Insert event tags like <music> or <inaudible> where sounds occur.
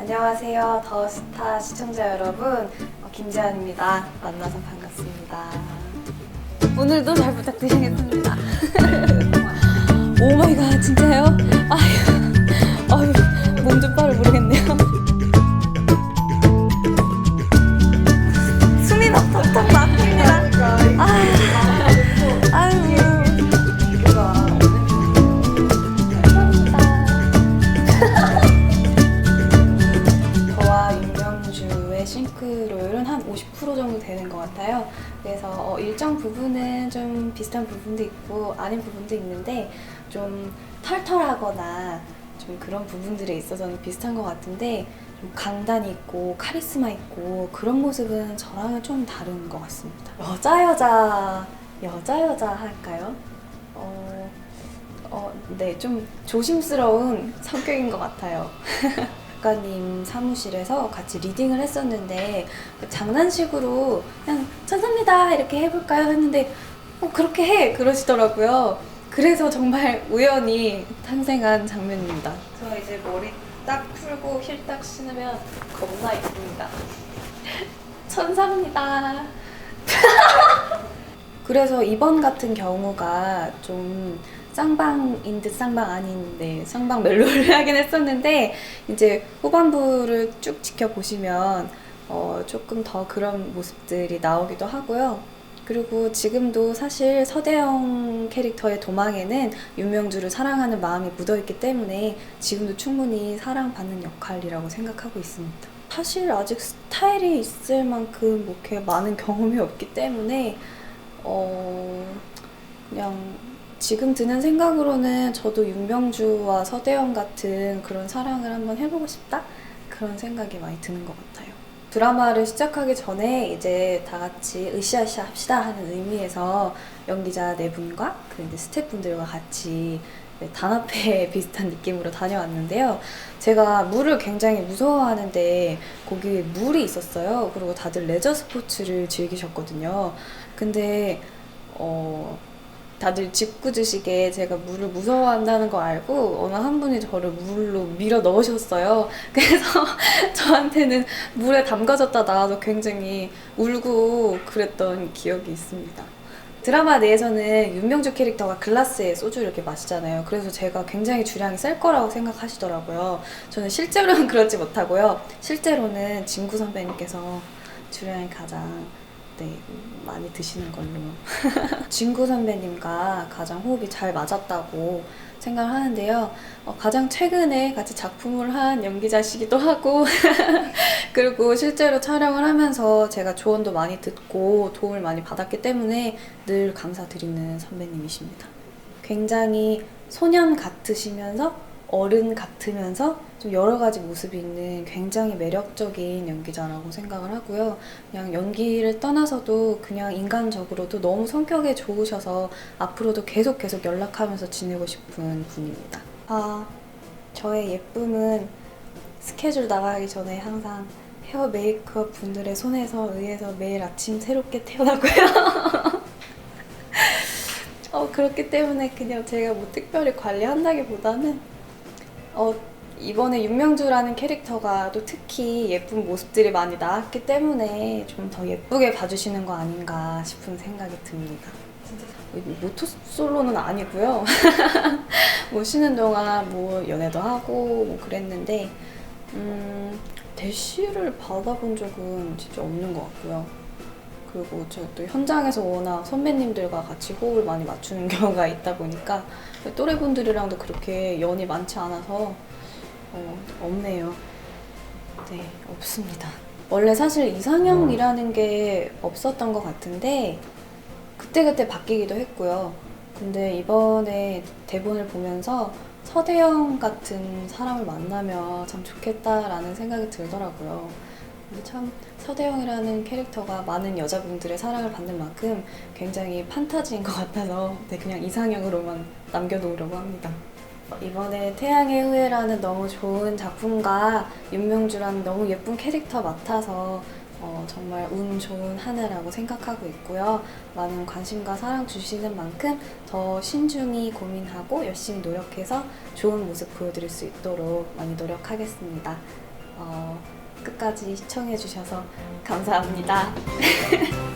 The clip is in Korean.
안녕하세요. 더스타 시청자 여러분. 어, 김재환입니다. 만나서 반갑습니다. 오늘도 잘 부탁드리겠습니다. <laughs> 같아요. 그래서 어, 일정 부분은 좀 비슷한 부분도 있고 아닌 부분도 있는데 좀 털털하거나 좀 그런 부분들에 있어서는 비슷한 것 같은데 좀 강단이 있고 카리스마 있고 그런 모습은 저랑은 좀 다른 것 같습니다. 여자 여자 여자 여자 할까요? 어, 어, 네, 좀 조심스러운 성격인 것 같아요. <laughs> 작가님 사무실에서 같이 리딩을 했었는데 장난식으로 그냥 천사입니다 이렇게 해볼까요 했는데 어, 그렇게 해 그러시더라고요. 그래서 정말 우연히 탄생한 장면입니다. 저 이제 머리 딱 풀고 힐 딱 신으면 겁나 이쁩니다. <laughs> 천사입니다. <laughs> 그래서 이번 같은 경우가 좀 쌍방인 듯 쌍방 아닌데 쌍방 멜로를 <laughs> 하긴 했었는데 이제 후반부를 쭉 지켜보시면 어, 조금 더 그런 모습들이 나오기도 하고요. 그리고 지금도 사실 서대영 캐릭터의 도망에는 윤명주를 사랑하는 마음이 묻어있기 때문에 지금도 충분히 사랑받는 역할이라고 생각하고 있습니다. 사실 아직 스타일이 있을 만큼 뭐 이렇게 많은 경험이 없기 때문에 어 그냥 지금 드는 생각으로는 저도 윤병주와 서대영 같은 그런 사랑을 한번 해보고 싶다 그런 생각이 많이 드는 것 같아요. 드라마를 시작하기 전에 이제 다 같이 으쌰으쌰 합시다 하는 의미에서 연기자 네 분과 그 이제 스태프분들과 같이 단합회 <laughs> 비슷한 느낌으로 다녀왔는데요. 제가 물을 굉장히 무서워하는데 거기 물이 있었어요. 그리고 다들 레저 스포츠를 즐기셨거든요. 근데 어 다들 짓궂으시게 제가 물을 무서워한다는 거 알고 어느 한 분이 저를 물로 밀어 넣으셨어요. <laughs> 그래서 저한테는 물에 담가졌다 나와서 굉장히 울고 그랬던 기억이 있습니다. 드라마 내에서는 윤명주 캐릭터가 글라스에 소주를 이렇게 마시잖아요. 그래서 제가 굉장히 주량이 셀 거라고 생각하시더라고요. 저는 실제로는 <laughs> 그렇지 못하고요. 실제로는 진구 선배님께서 주량이 가장 네, 많이 드시는 걸로. <laughs> 진구 선배님과 가장 호흡이 잘 맞았다고 생각을 하는데요. 어, 가장 최근에 같이 작품을 한 연기자시기도 하고, <laughs> 그리고 실제로 촬영을 하면서 제가 조언도 많이 듣고 도움을 많이 받았기 때문에 늘 감사드리는 선배님이십니다. 굉장히 소년 같으시면서 어른 같으면서 좀 여러 가지 모습이 있는 굉장히 매력적인 연기자라고 생각을 하고요. 그냥 연기를 떠나서도 그냥 인간적으로도 너무 성격이 좋으셔서 앞으로도 계속 계속 연락하면서 지내고 싶은 분입니다. 아, 저의 예쁨은 스케줄 나가기 전에 항상 헤어 메이크업 분들의 손에서 의해서 매일 아침 새롭게 태어나고요. <laughs> 어, 그렇기 때문에 그냥 제가 뭐 특별히 관리한다기보다는 어, 이번에 윤명주라는 캐릭터가 또 특히 예쁜 모습들이 많이 나왔기 때문에 좀 더 예쁘게 봐주시는 거 아닌가 싶은 생각이 듭니다. 모토 솔로는 아니고요. <laughs> 뭐 쉬는 동안 뭐 연애도 하고 뭐 그랬는데 음, 대시를 받아본 적은 진짜 없는 것 같고요. 그리고 제가 또 현장에서 워낙 선배님들과 같이 호흡을 많이 맞추는 <laughs> 경우가 있다 보니까 또래분들이랑도 그렇게 연이 많지 않아서 어, 없네요. 네, 없습니다. 원래 사실 이상형이라는 게 없었던 것 같은데 그때그때 바뀌기도 했고요. 근데 이번에 대본을 보면서 서대영 같은 사람을 만나면 참 좋겠다라는 생각이 들더라고요. 참 서대영이라는 캐릭터가 많은 여자분들의 사랑을 받는 만큼 굉장히 판타지인 것 같아서 네, 그냥 이상형으로만 남겨놓으려고 합니다. 이번에 태양의 후예라는 너무 좋은 작품과 윤명주라는 너무 예쁜 캐릭터 맡아서 어, 정말 운 좋은 한 해라고 생각하고 있고요. 많은 관심과 사랑 주시는 만큼 더 신중히 고민하고 열심히 노력해서 좋은 모습 보여드릴 수 있도록 많이 노력하겠습니다. 어, 끝까지 시청해주셔서 감사합니다. <laughs>